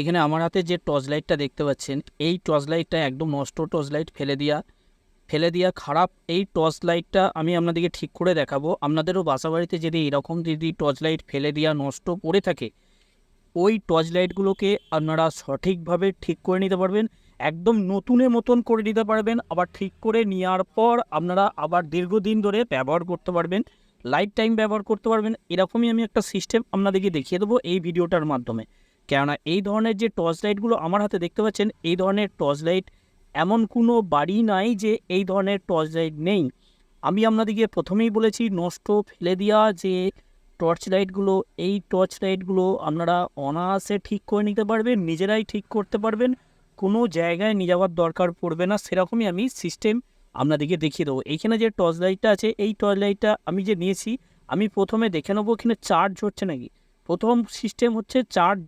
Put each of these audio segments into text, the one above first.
এখানে আমার হাতে যে টর্চ লাইটটা দেখতে পাচ্ছেন, এই টর্চ লাইটটা একদম নষ্ট টর্চ লাইট ফেলে দেওয়া ফেলে দেওয়া খারাপ এই টর্চ লাইটটা আমি আপনাদেরকে ঠিক করে দেখাবো। আপনাদেরও বাসা বাড়িতে যদি এরকম যদি টর্চ লাইট ফেলে দেওয়া নষ্ট পড়ে থাকে, ওই টর্চ লাইটগুলোকে আপনারা সঠিকভাবে ঠিক করে নিতে পারবেন, একদম নতুনের মতন করে নিতে পারবেন, আবার ঠিক করে নেওয়ার পর আপনারা আবার দীর্ঘদিন ধরে ব্যবহার করতে পারবেন লাইফ টাইম ব্যবহার করতে পারবেন। এরকমই আমি একটা সিস্টেম আপনাদেরকে দেখিয়ে দেবো এই ভিডিওটার মাধ্যমে। কেননা এই ধরনের যে টর্চ লাইটগুলো আমার হাতে দেখতে পাচ্ছেন, এই ধরনের টর্চ লাইট এমন কোনো বাড়ি নাই যে এই ধরনের টর্চ লাইট নেই। আমি আপনাদেরকে প্রথমেই বলেছি, নষ্ট ফেলে দেওয়া যে টর্চ লাইটগুলো এই টর্চ লাইটগুলো আপনারা অনায়াসে ঠিক করে নিতে পারবেন, নিজেরাই ঠিক করতে পারবেন, কোনো জায়গায় নিয়ে যাওয়ার দরকার পড়বে না, সেরকমই আমি সিস্টেম আপনাদেরকে দেখিয়ে দেবো। এইখানে যে টর্চ লাইটটা আছে, এই টর্চ লাইটটা আমি যে নিয়েছি, আমি প্রথমে দেখে নেব, এখানে চার্জ হচ্ছে নাকি? প্রথম সিস্টেম হচ্ছে চার্জ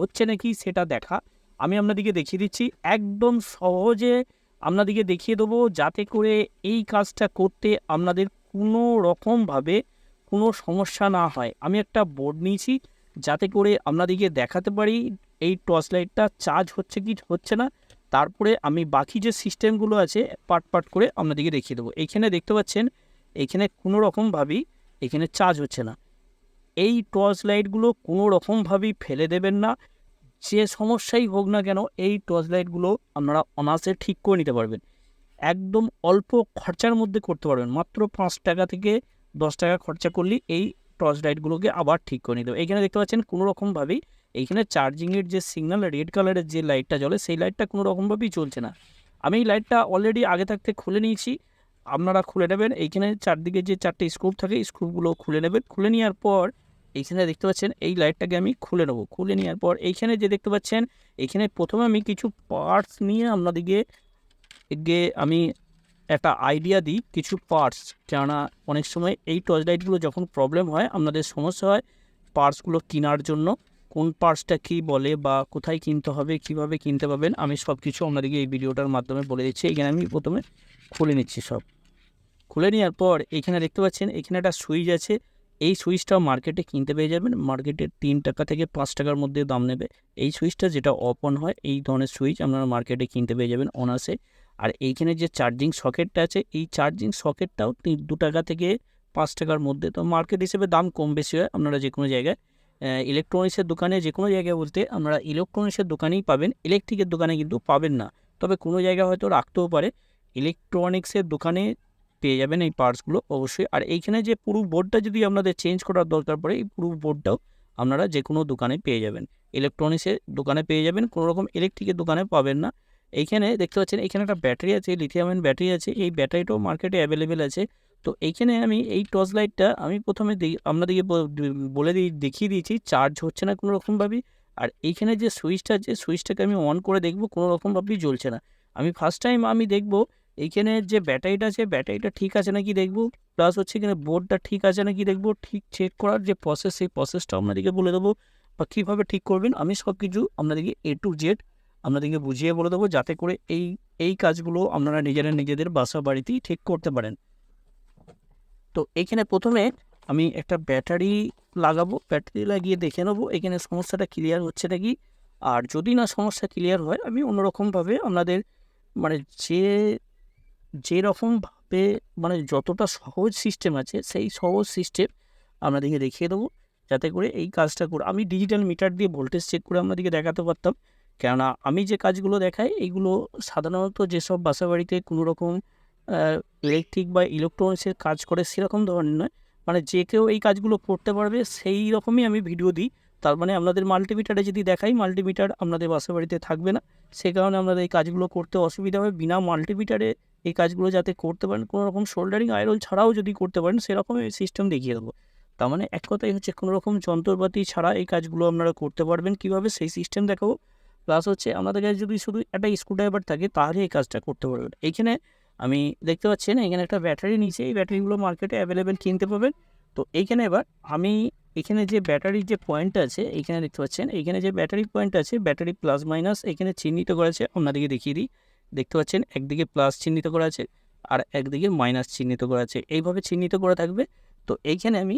হচ্ছে নাকি সেটা দেখা। আমি আপনাদেরকে দেখিয়ে দিচ্ছি, একদম সহজে আপনাদেরকে দেখিয়ে দেবো যাতে করে এই কাজটা করতে আপনাদের কোনো রকমভাবে কোনো সমস্যা না হয়। আমি একটা বোর্ড নিয়েছি, যাতে করে আপনাদেরকে দেখাতে পারি, এই টর্চ লাইটটা চার্জ হচ্ছে কি হচ্ছে না। তারপরে আমি বাকি যে সিস্টেমগুলো আছে পার্ট পার্ট করে আপনাদেরকে দেখিয়ে দেবো। এইখানে দেখতে পাচ্ছেন এইখানে কোনো রকমভাবেই এখানে চার্জ হচ্ছে না। এই টর্চ লাইটগুলো কোনো রকমভাবেই ফেলে দেবেন না। যে সমস্যাই হোক না কেন এই টর্চ লাইটগুলো আপনারা অনায়াসে ঠিক করে নিতে পারবেন। একদম অল্প খরচার মধ্যে করতে পারবেন। মাত্র পাঁচ টাকা থেকে দশ টাকা খরচা করলেই এই টর্চ লাইটগুলোকে আবার ঠিক করে নিতে হবে। এইখানে দেখতে পাচ্ছেন কোনো রকমভাবেই এইখানে চার্জিংয়ের যে সিগন্যাল, রেড কালারের যে লাইটটা জ্বলে সেই লাইটটা কোনো রকমভাবেই চলছে না। আমি এই লাইটটা অলরেডি আগে থাকতে খুলে নিয়েছি। আপনারা খুলে নেবেন। এইখানে চারদিকে যে চারটে স্ক্রুপ থাকে স্ক্রুপগুলো খুলে নেবেন। খুলে নেওয়ার পর এইখানে দেখতে পাচ্ছেন, এই লাইটটাকে আমি খুলে নেব। খুলে নেওয়ার পর এইখানে যে দেখতে পাচ্ছেন এখানে প্রথমে আমি কিছু পার্টস নিয়ে আপনাদেরকে গিয়ে আমি একটা আইডিয়া দিই কিছু পার্টস কেননা অনেক সময় এই টর্চ লাইটগুলো যখন প্রবলেম হয়, আপনাদের সমস্যা হয় পার্টসগুলো কেনার জন্য, কোন পার্টসটা কী বলে বা কোথায় কিনতে হবে, কীভাবে কিনতে পাবেন আমি সব কিছু আপনাদেরকে এই ভিডিওটার মাধ্যমে বলে দিচ্ছি। এখানে আমি প্রথমে খুলে নিচ্ছি সব। খুলে নেওয়ার পর এখানে দেখতে পাচ্ছেন এখানে একটা সুইচ আছে। এই সুইচটা মার্কেটে কিনতে পেয়ে যাবেন। মার্কেটে তিন টাকা থেকে পাঁচ টাকার মধ্যে দাম নেবে। এই সুইচটা যেটা অফ অন হয়, এই ধরনের সুইচ আপনারা মার্কেটে কিনতে পেয়ে যাবেন অনার্সে আর এইখানে যে চার্জিং সকেটটা আছে, এই চার্জিং সকেটটাও তিন, দু টাকা থেকে পাঁচ টাকার মধ্যে। তো মার্কেট হিসেবে দাম কম বেশি হয়। আপনারা যে কোনো জায়গায় ইলেকট্রনিক্সের দোকানে যে কোনো জায়গায় বলতে আপনারা ইলেকট্রনিক্সের দোকানেই পাবেন। ইলেকট্রিকের দোকানে কিন্তু পাবেন না। তবে কোনো জায়গায় হয়তো রাখতেও পারে। ইলেকট্রনিক্সের দোকানে পেয়ে যাবেন এই পার্টসগুলো অবশ্যই। আর এইখানে যে পুরো বোর্ডটা যদি আপনাদের চেঞ্জ করার দরকার পড়ে, এই পুরো বোর্ডটাও আপনারা যে কোনো দোকানে পেয়ে যাবেন। ইলেকট্রনিক্সের দোকানে পেয়ে যাবেন কোনো রকম ইলেকট্রিকের দোকানে পাবেন না। এইখানে দেখতে পাচ্ছেন এখানে একটা ব্যাটারি আছে লিথিয়ামের ব্যাটারি আছে, এই ব্যাটারিটাও মার্কেটে অ্যাভেলেবেল আছে। তো এইখানে আমি এই টর্চ লাইটটা আমি প্রথমে আপনাদেরকে বলে দিই, দেখিয়ে দিয়েছি চার্জ হচ্ছে না কোনো রকমভাবেই আর এইখানে যে সুইচটা আছে সুইচটাকে আমি অন করে দেখব কোনো রকমভাবেই জ্বলছে না। আমি ফার্স্ট টাইম আমি দেখব এইখানে যে ব্যাটারিটা আছে, ব্যাটারিটা ঠিক আছে নাকি দেখব? প্লাস হচ্ছে এখানে বোর্ডটা ঠিক আছে নাকি দেখব? ঠিক চেক করার যে প্রসেস সেই প্রসেসটা আপনাদেরকে বলে দেবো। বা কীভাবে ঠিক করবেন, আমি সব কিছু আপনাদেরকে এ টু জেড আপনাদেরকে বুঝিয়ে বলে দেবো, যাতে করে এই এই কাজগুলো আপনারা নিজেরা নিজেদের বাসা বাড়িতেই ঠিক করতে পারেন। তো এখানে প্রথমে আমি একটা ব্যাটারি লাগাবো, ব্যাটারি লাগিয়ে দেখে নেব, এখানে সমস্যাটা ক্লিয়ার হচ্ছে নাকি? আর যদি না সমস্যা ক্লিয়ার হয়, আমি অন্যরকমভাবে আপনাদের মানে যে যেরকমভাবে মানে যতটা সহজ সিস্টেম আছে, সেই সহজ সিস্টেম আপনাদেরকে দেখিয়ে দেবো। যাতে করে এই কাজটা করে, আমি ডিজিটাল মিটার দিয়ে ভোল্টেজ চেক করে আপনাদেরকে দেখাতে পারতাম। কেননা আমি যে কাজগুলো দেখাই এইগুলো সাধারণত যেসব বাসা বাড়িতে কোনো রকম ইলেকট্রিক বা ইলেকট্রনিক্সের কাজ করে, সেরকম ধরনের নয়। মানে যে কেউ এই কাজগুলো করতে পারবে, সেই রকমই আমি ভিডিও দিই। তার মানে আপনাদের মাল্টিমিটারে যদি দেখাই মাল্টিমিটার আপনাদের বাসা বাড়িতে থাকবে না। সে কারণে আপনাদের এই কাজগুলো করতে অসুবিধা হবে। বিনা মাল্টিমিটারে এই কাজগুলো যাতে করতে পারেন, কোনো রকম শোল্ডারিং আয়রন ছাড়াও যদি করতে পারেন, সেরকম সিস্টেম দেখিয়ে দেবো। তার মানে এক কথাই হচ্ছে কোনো রকম যন্ত্রপাতি ছাড়া এই কাজগুলো আপনারা করতে পারবেন কীভাবে, সেই সিস্টেম দেখাবো। প্লাস হচ্ছে আমাদের কাছে যদি শুধু একটা স্ক্রুড্রাইভার থাকে, তাহলে এই কাজটা করতে পারবেন। এইখানে আমি দেখতে পাচ্ছেন এখানে একটা ব্যাটারি নিচে, এই ব্যাটারিগুলো মার্কেটে অ্যাভেলেবেল কিনতে পাবেন তো এইখানে এবার আমি এখানে যে ব্যাটারির যে পয়েন্ট আছে, এইখানে দেখতে পাচ্ছেন, এইখানে যে ব্যাটারি পয়েন্ট আছে ব্যাটারি প্লাস মাইনাস এখানে চিহ্নিত করেছে আপনাদেরকে দেখিয়ে দিই। দেখতে পাচ্ছেন, একদিকে প্লাস চিহ্নিত করা আছে আর একদিকে মাইনাস চিহ্নিত করা আছে। এইভাবে চিহ্নিত করা থাকবে। তো এইখানে আমি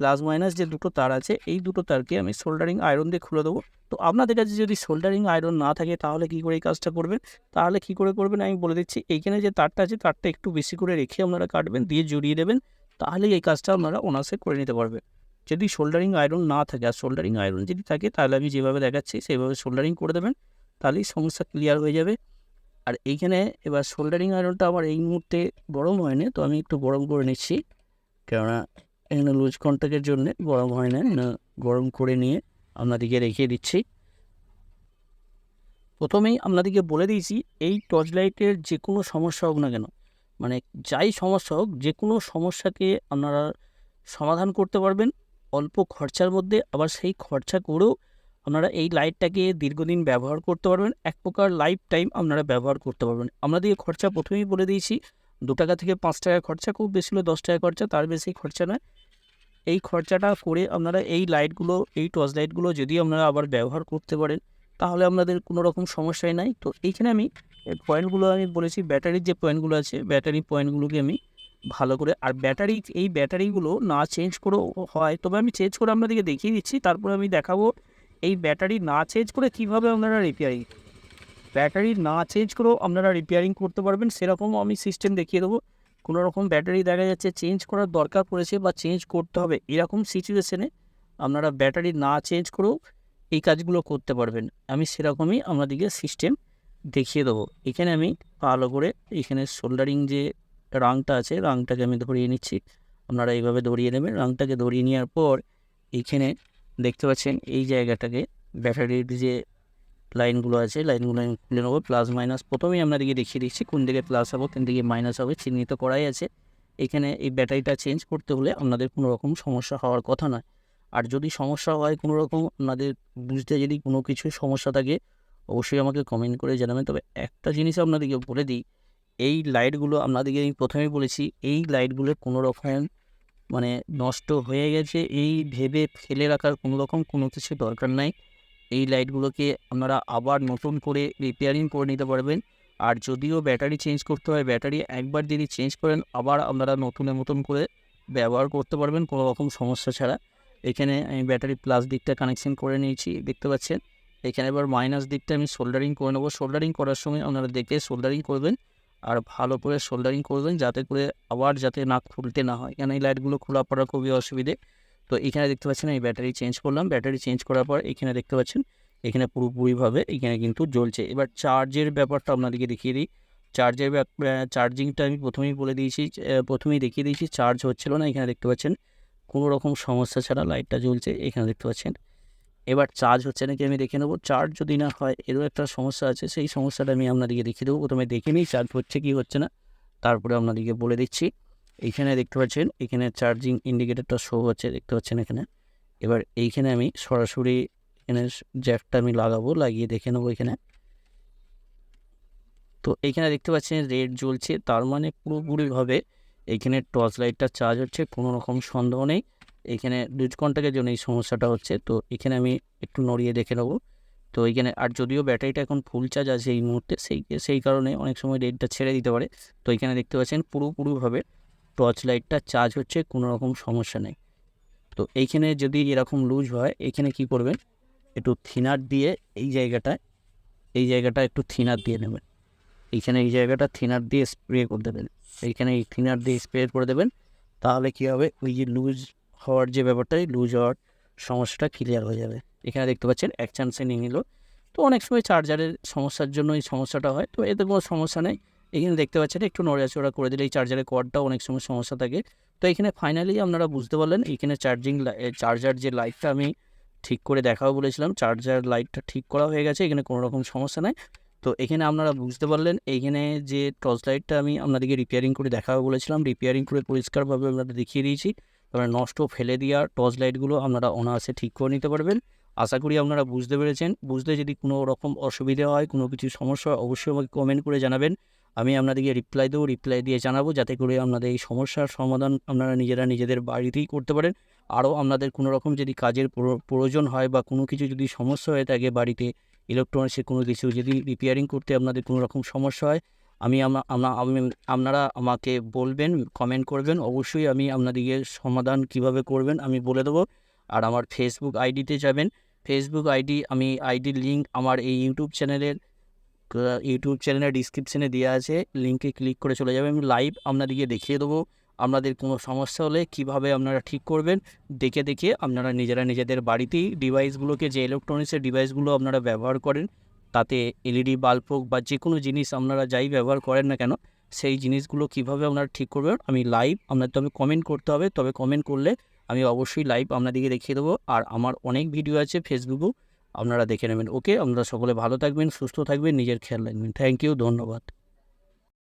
প্লাস মাইনাস যে দুটো তার আছে, এই দুটো তারকে আমি সোল্ডারিং আয়রন দিয়ে খুলে দেবো। তো আপনাদের কাছে যদি সোল্ডারিং আয়রন না থাকে, তাহলে কী করে এই কাজটা করবেন? তাহলে কী করে করবেন? আমি বলে দিচ্ছি, এইখানে যে তারটা আছে, তারটা একটু বেশি করে রেখে আপনারা কাটবেন, দিয়ে জড়িয়ে দেবেন, তাহলেই এই কাজটা আপনারা অনার্সে করে নিতে পারবেন। যদি সোল্ডারিং আয়রন না থাকে, আর সোল্ডারিং আয়রন যদি থাকে, তাহলে আমি যেভাবে দেখাচ্ছি, সেইভাবে সোল্ডারিং করে দেবেন, তাহলেই সমস্যা ক্লিয়ার হয়ে যাবে। আর এইখানে এবার সোল্ডারিং আয়রনটা আমার এই মুহূর্তে গরম হয়নি, তো আমি একটু গরম করে নিচ্ছি। কেননা এখানে লুজ কন্ট্যাক্টের জন্য গরম হয় না গরম করে নিয়ে আপনাদেরকে রেখে দিচ্ছি। প্রথমেই আপনাদেরকে বলে দিয়েছি, এই টর্চ লাইটের যে কোনো সমস্যা হোক না কেন মানে যাই সমস্যা হোক যে কোনো সমস্যাকে আপনারা সমাধান করতে পারবেন, অল্প খরচার মধ্যে, আবার সেই খরচা করেও আপনারা এই লাইটটাকে দীর্ঘদিন ব্যবহার করতে পারবেন। এক প্রকার লাইফ টাইম আপনারা ব্যবহার করতে পারবেন। আপনাদের খরচা প্রথমেই বলে দিয়েছি, দু টাকা থেকে পাঁচ টাকা খরচা, খুব বেশি হলে দশ টাকা খরচা, তার বেশি খরচা নয়। এই খরচাটা করে আপনারা এই লাইটগুলো এই টর্চ লাইটগুলো যদি আপনারা আবার ব্যবহার করতে পারেন, তাহলে আপনাদের কোনো রকম সমস্যাই নাই। তো এইখানে আমি পয়েন্টগুলো আমি বলেছি ব্যাটারির যে পয়েন্টগুলো আছে ব্যাটারি পয়েন্টগুলোকে আমি ভালো করে, আর ব্যাটারি এই ব্যাটারিগুলো না চেঞ্জ করেও হয়। তবে আমি চেঞ্জ করে আপনাদেরকে দেখিয়ে দিচ্ছি, তারপরে আমি দেখাবো এই ব্যাটারি না চেঞ্জ করে কীভাবে আপনারা রিপেয়ারিং ব্যাটারি না চেঞ্জ করেও আপনারা রিপেয়ারিং করতে পারবেন সেরকমও আমি সিস্টেম দেখিয়ে দেবো। কোনো রকম ব্যাটারি দেখা যাচ্ছে চেঞ্জ করার দরকার পড়েছে বা চেঞ্জ করতে হবে, এরকম সিচুয়েশনে আপনারা ব্যাটারি না চেঞ্জ করেও এই কাজগুলো করতে পারবেন। আমি সেরকমই আপনাদেরকে সিস্টেম দেখিয়ে দেবো। এখানে আমি ভালো করে এখানে সোল্ডারিং যে রাংটা আছে, রাংটাকে আমি ধরিয়ে নিচ্ছি। আপনারা এইভাবে ধরিয়ে নেবেন, রাংটাকে ধরিয়ে নেওয়ার পর এইখানে দেখতে পাচ্ছেন এই জায়গাটাকে ব্যাটারির যে লাইনগুলো আছে, লাইনগুলো আমি খুলে নেব প্লাস মাইনাস প্রথমেই আপনাদেরকে দেখিয়ে দিচ্ছি কোন দিকে প্লাস হবে, কোন দিকে মাইনাস হবে, চিহ্নিত করাই আছে। এখানে এই ব্যাটারিটা চেঞ্জ করতে হলে আপনাদের কোনো রকম সমস্যা হওয়ার কথা নয়। আর যদি সমস্যা হয়, কোনো রকম আপনাদের বুঝতে যদি কোনো কিছু সমস্যা থাকে, অবশ্যই আমাকে কমেন্ট করে জানাবেন। তবে একটা জিনিস আপনাদেরকে বলে দিই, এই লাইটগুলো আপনাদেরকে আমি প্রথমেই বলেছি, এই লাইটগুলো কোনো রকম মানে নষ্ট হয়ে গেছে, এই ভেবে ফেলে রাখার কোনো রকম কোনো কিছু দরকার নাই। এই লাইটগুলোকে আপনারা আবার নতুন করে রিপেয়ারিং করে নিতে পারবেন। আর যদিও ব্যাটারি চেঞ্জ করতে হয়, ব্যাটারি একবার যদি চেঞ্জ করেন, আবার আপনারা নতুনের মতন করে ব্যবহার করতে পারবেন কোনো রকম সমস্যা ছাড়া। এখানে আমি ব্যাটারি প্লাস দিকটা কানেকশন করে নিয়েছি, দেখতে পাচ্ছেন? এখানে এবার মাইনাস দিকটা আমি সোল্ডারিং করে নেব। সোল্ডারিং করার সময় আপনারা দেখে সোল্ডারিং করবেন। আর ভালো করে সোল্ডারিং করবেন যাতে করে আবার যাতে না খুলতে না হয়। কেন এই লাইটগুলো খোলা পড়া খুবই অসুবিধে। তো এখানে দেখতে পাচ্ছেন এই ব্যাটারি চেঞ্জ করলাম। ব্যাটারি চেঞ্জ করার পর এখানে দেখতে পাচ্ছেন, এখানে পুরোপুরিভাবে এখানে কিন্তু জ্বলছে। এবার চার্জের ব্যাপারটা আপনাদেরকে দেখিয়ে দিই। চার্জের চার্জিংটা আমি প্রথমেই বলে দিয়েছি প্রথমেই দেখিয়ে দিয়েছি চার্জ হচ্ছিল না। এখানে দেখতে পাচ্ছেন, কোনো রকম সমস্যা ছাড়া লাইটটা জ্বলছে। এখানে দেখতে পাচ্ছেন এবার চার্জ হচ্ছে নাকি আমি দেখে নেব। চার্জ যদি না হয়, এরও একটা সমস্যা আছে। সেই সমস্যাটা আমি আপনাদেরকে দেখিয়ে দেবো। প্রথমে দেখে নিই চার্জ হচ্ছে কি হচ্ছে না। তারপরে আপনাদেরকে বলে দিচ্ছি। এইখানে দেখতে পাচ্ছেন, এখানে চার্জিং ইন্ডিকেটরটা শো হচ্ছে, দেখতে পাচ্ছেন এখানে। এবার এইখানে আমি সরাসরি এখানে জ্যাকটা আমি লাগাবো, লাগিয়ে দেখে নেব এখানে। তো এইখানে দেখতে পাচ্ছেন রেড জ্বলছে। তার মানে পুরোপুরিভাবে এইখানে টর্চ লাইটটা চার্জ হচ্ছে, কোনো রকম সন্দেহ নেই। এখানে লুজ কন্ট্যাক্টের জন্য এই সমস্যাটা হচ্ছে। তো এখানে আমি একটু নড়িয়ে দেখে নেব। তো এইখানে আর যদিও ব্যাটারিটা এখন ফুল চার্জ আছে এই মুহূর্তে, সেই সেই কারণে অনেক সময় রেডটা ছেড়ে দিতে পারে। তো এখানে দেখতে পাচ্ছেন পুরোপুরিভাবে টর্চ লাইটটা চার্জ হচ্ছে, কোনো রকম সমস্যা নেই। তো এইখানে যদি এরকম লুজ হয়, এখানে কি করবেন, একটু থিনার দিয়ে এই জায়গাটায় এই জায়গাটা একটু থিনার দিয়ে নেবেন। এইখানে এই জায়গাটা থিনার দিয়ে স্প্রে করে দেবেন। এইখানে এই থিনার দিয়ে স্প্রে করে দেবেন, তাহলে কী হবে, ওই যে লুজ হওয়ার যে ব্যাপারটা লুজ হওয়ার সমস্যাটা ক্লিয়ার হয়ে যাবে। এখানে দেখতে পাচ্ছেন এক চান্সে নিয়ে নিল। তো অনেক সময় চার্জারের সমস্যার জন্য এই সমস্যাটা হয়। তো এতে কোনো সমস্যা নেই। এখানে দেখতে পাচ্ছেন একটু নড়াচড়া করে দিলে এই চার্জারের কর্ডটাও অনেক সময় সমস্যা থাকে। তো এখানে ফাইনালি আপনারা বুঝতে পারলেন, এখানে চার্জিং চার্জার যে লাইটটা আমি ঠিক করে দেখাবো বলেছিলাম চার্জার লাইটটা ঠিক করা হয়ে গেছে, এখানে কোনো রকম সমস্যা নাই। তো এখানে আপনারা বুঝতে পারলেন এইখানে যে টর্চ লাইটটা আমি আপনাদেরকে রিপেয়ারিং করে দেখাবো বলেছিলাম রিপেয়ারিং করে পরিষ্কারভাবে আপনাদের দেখিয়ে দিয়েছি। এবার নষ্ট ফেলে দেওয়া টর্চ লাইটগুলো আপনারা অনায়াসে ঠিক করে নিতে পারবেন। আশা করি আপনারা বুঝতে পেরেছেন। বুঝতে যদি কোনো রকম অসুবিধা হয়, কোনো কিছু সমস্যা অবশ্যই আমাকে কমেন্ট করে জানাবেন। আমি আপনাদেরকে রিপ্লাই দেবো রিপ্লাই দিয়ে জানাব, যাতে করে আপনাদের এই সমস্যার সমাধান আপনারা নিজেরা নিজেদের বাড়িতেই করতে পারেন। আরও আপনাদের কোনো রকম যদি কাজের প্রো- প্রয়োজন হয় বা কোনো কিছু যদি সমস্যা হয়ে থাকে বাড়িতে ইলেকট্রনিক্সের কোনো কিছু যদি রিপেয়ারিং করতে আপনাদের কোনো রকম সমস্যা হয় আমি আপনারা আমাকে বলবেন কমেন্ট করবেন। অবশ্যই আমি আপনাদেরকে সমাধান কীভাবে করবেন আমি বলে দেবো। আর আমার ফেসবুক আইডিতে যাবেন। ফেসবুক আইডি, আমি আইডির লিঙ্ক আমার এই ইউটিউব চ্যানেলের ইউটিউব চ্যানেলের ডিসক্রিপশানে দেওয়া আছে। লিঙ্কে ক্লিক করে চলে যাবেন। আমি লাইভ আপনাদেরকে দেখিয়ে দেবো। আপনাদের কোনো সমস্যা হলে কীভাবে আপনারা ঠিক করবেন, দেখে দেখে আপনারা নিজেরা নিজেদের বাড়িতেই ডিভাইসগুলোকে যে ইলেকট্রনিক্সের ডিভাইসগুলো আপনারা ব্যবহার করেন তাতে এলইডি বাল্ব হোক বা যে কোনো জিনিস আপনারা যাই ব্যবহার করেন না কেন, সেই জিনিসগুলো কীভাবে আপনারা ঠিক করবেন, আমি লাইভ আপনার তবে কমেন্ট করতে হবে, তবে কমেন্ট করলে আমি অবশ্যই লাইভ আপনাদেরকে দেখিয়ে দেবো। আর আমার অনেক ভিডিও আছে ফেসবুকেও আপনারা দেখে নেবেন। ওকে আপনারা সকলে ভালো থাকবেন, সুস্থ থাকবেন, নিজের খেয়াল রাখবেন। থ্যাংক ইউ ধন্যবাদ।